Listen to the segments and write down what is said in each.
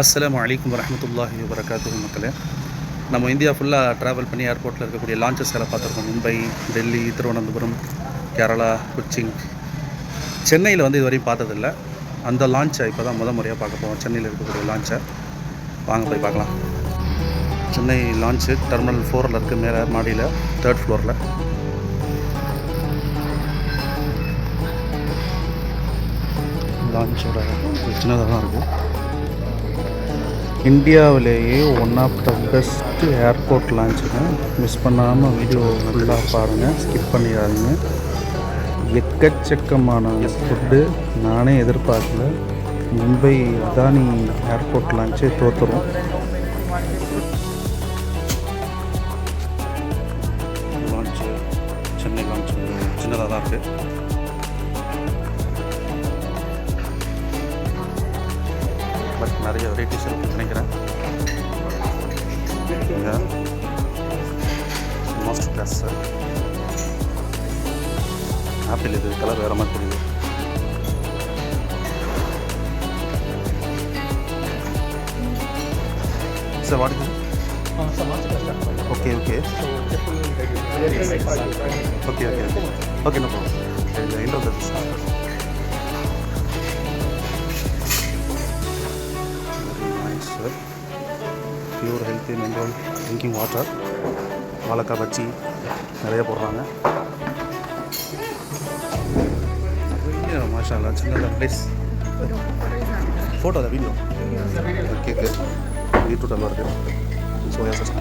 அஸ்லாம் வலைக்கம் வரமத்துல்லாஹி வரகாத்து மக்களே. நம்ம இந்தியா ஃபுல்லாக ட்ராவல் பண்ணி ஏர்போர்ட்டில் இருக்கக்கூடிய லான்ச்சஸ் எல்லாம் பார்த்துருக்கோம். மும்பை டெல்லி திருவனந்தபுரம் கேரளா கொச்சின். சென்னையில் வந்து இதுவரையும் பார்த்ததில்ல. அந்த லான்ச்சை இப்போ தான் முத முறையாக பார்க்க போவோம் சென்னையில் இருக்கக்கூடிய லான்ச்சை வாங்க போய் பார்க்கலாம். சென்னை லான்ச்சு டெர்மினல் ஃபோரில் இருக்குது மேலே மாடியில் தேர்ட் ஃப்ளோரில் லான்ச்சோட சின்னதாக தான் இருக்குது இந்தியாவிலேயே one of the best airport லான்ச்சுங்க miss பண்ணாமல் வீடியோ ஃபுல்லாக பாருங்கள் ஸ்கிப் பண்ணிடாதீங்க. எக்கச்சக்கமான ஃபுட்டு நானே எதிர்பார்க்கல. மும்பை அதானி ஏர்போர்ட் லான்ச்சே தோற்றுரும் லான்ச்சு சென்னை லான்ச்சு சின்னதாக தான் இருக்குது நிறைய வெரைட்டிஸ் இருக்குன்னு நினைக்கிறேன். இங்கே மாஸ்டர் கிளாஸ் ஆப்பிள் இது கலர் வேறு மாதிரி தெரியுது. Sir what okay okay okay okay okay no problem enter this sir. Pure healthy mineral drinking water வாழைக்காய் பச்சி நிறைய போடுறாங்க. நிறைய மாஷாலா சின்னதாக ப்ளேஸ் ஃபோட்டோ அதை வீடியோ கேக்கு பீட்ரூட் எல்லாம் இருக்குது soya sauce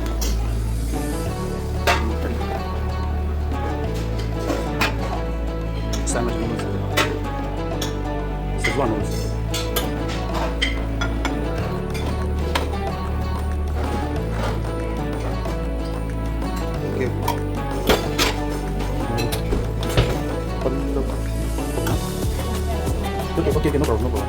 sandwich noodles செஸ்வா noodles okay okay no problem no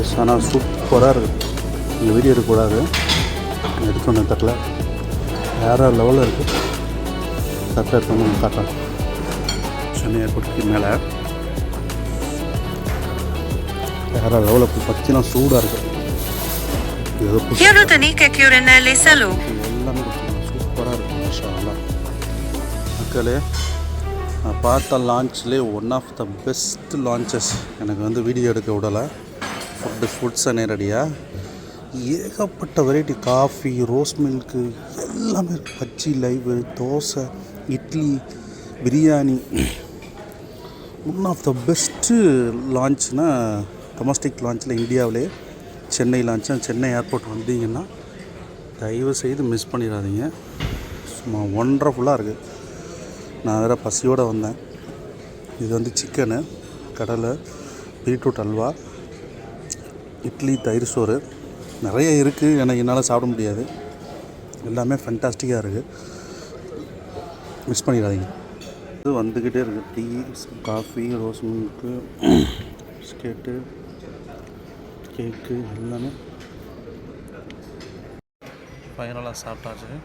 yes ஆனால் சூப்பராக இருக்குது இந்த வீடியோ எடுக்கக்கூடாது. எடுத்து வந்த தட்டில். வேறு லெவலில் இருக்குது தட்டில் எடுத்து வந்து காட்டுறேன் சென்னை ஏர்போர்ட்டுக்கு மேலே. வேறு லெவலில் பச்சிலாம் சூடாக இருக்குது. எல்லாமே சூப்பராக இருக்கும் மாஷா அல்லாஹ். மக்களே நான் பார்த்த லான்ச்லேயே one of the best lounges எனக்கு வந்து வீடியோ எடுக்க விடலை. ஃபுட்டு ஃபுட்ஸை நேரடியாக ஏகப்பட்ட வெரைட்டி காஃபி ரோஸ் மில்க்கு எல்லாமே இருக்குது bajji live dosa idli biryani. One of the best லான்ச்னா domestic லான்ச்சில் இந்தியாவிலே சென்னை லான்ச் சென்னை ஏர்போர்ட் வந்தீங்கன்னா தயவு செய்து மிஸ் பண்ணிடாதீங்க. சும்மா ஒண்டர்ஃபுல்லாக இருக்குது நான் வேறு பசியோடு வந்தேன். இது வந்து சிக்கனு கடலை பீட்ரூட் அல்வா இட்லி தயிர் சோறு. நிறைய இருக்குது எனக்கு என்னால் சாப்பிட முடியாது. எல்லாமே ஃபென்டாஸ்டிக்காக இருக்குது மிஸ் பண்ணிடாதீங்க. இது வந்துக்கிட்டே இருக்குது tea coffee rose milk biscuit cake எல்லாமே. ஃபைனலாக சாப்பிட்டாச்சு.